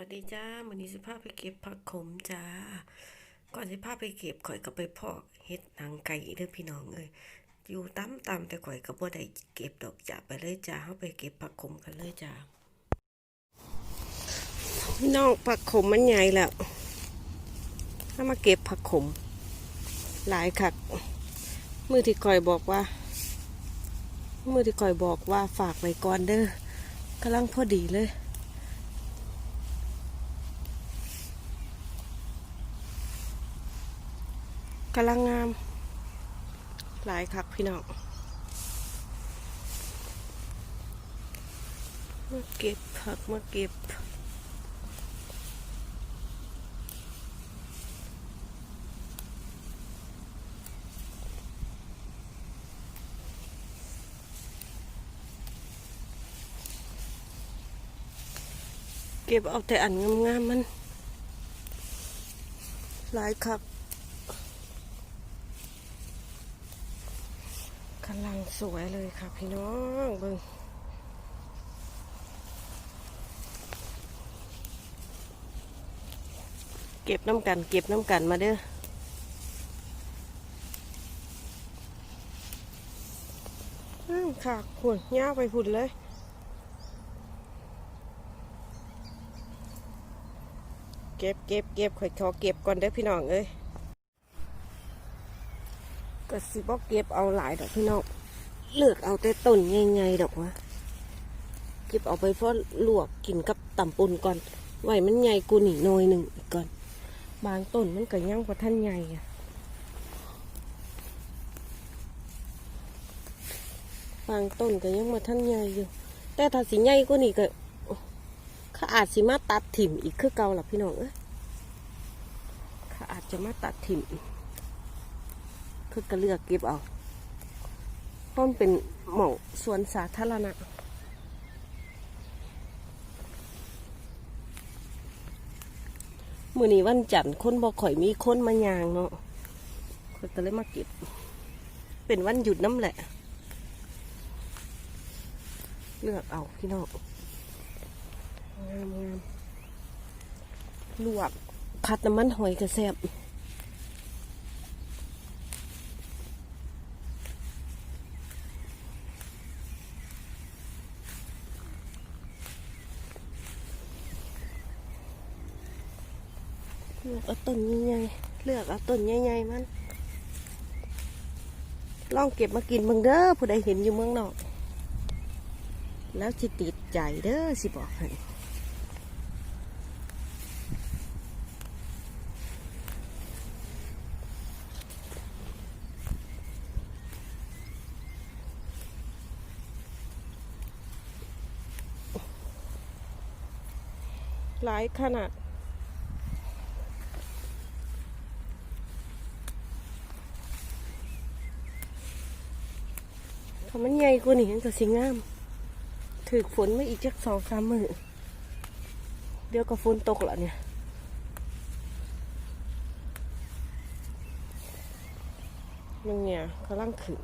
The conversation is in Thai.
สวัสดีจ้าวันนี้สิพาไปเก็บผักขมจ้า ก่อนสิพาไปเก็บข่อยก็ไปพาะเฮ็ดหนังไก่เด้อพี่น้องเอ้ยอยู่ตามตามแต่ข่อยก็บ่ได้เก็บดอกจ้าไปเลยจ้าเฮาไปเก็บผักขมกันเลยจ้าพี่น้องผักขมมันใหญ่แล้วถ้ามาเก็บผักขม หลายคักมือที่ข่อยบอกว่า มือที่ข่อยบอกว่าฝากไว้ก่อนเด้อกำลังพอดีเลย กำลังงาม หลายคักพี่น้องมาเก็บผักมาเก็บเก็บเอาแต่อันงามๆมัน หลายคัก กำลังสวยเลยค่ะพี่น้องเบิ่งเก็บน้ำกัน เก็บน้ำกันมาเด้ออ้าวค่ะหุ่นย่าไปหุ่นเลยเก็บเก็บเก็บข่อยขอเก็บก่อนเด้อพี่น้องเอ้ย ก็สิบอกเก็บเอาหลายดอกพี่น้องเลือกเอาแต่ต้นใหญ่ๆดอกวะเก็บเอาไปเพราะลวกกินกับตำปุนก่อนไหวมันใหญ่กูนี่หน่อยหนึ่งอีกก่อน บางต้นมันก็ยังพอท่านใหญ่อะบางต้นก็ยังมาท่านใหญ่อยู่ แต่ถ้าสิใหญ่กูนี่ก็ข้าอาจสิมาตัดถิ่มอีกคือเก่าล่ะพี่น้องเอ้ยข้าอาจจะมาตัดถิ่มอีก เพื่อก็เลือกเก็บเอาเพราะมันเป็นหม่องสวนสาธารณะมือนี้วันจันทร์คนบอกข่อยมีคนมายางเนาะข่อยก็เลยมาเก็บ เป็นวันหยุดน้ำแหละ เลือกเอาพี่น้องงามงามลวกผัดน้ำมันหอยกระแซบ เลือกเอาต้นใหญ่ๆเลือกเอาต้นใหญ่ๆมันลองเก็บมากินบังเด้อผู้ใดเห็นอยู่เมืองนอก แล้วสิติดใจเด้อสิบอกให้หลายขนาด ถ้ามันใหญ่กว่านี้มันก็สิงาม ถือฝนมาอีกจักสองสามมือเดี๋ยวก็ฝนตกแล้วเนี่ยมันเนี่ยกำลังขึ้น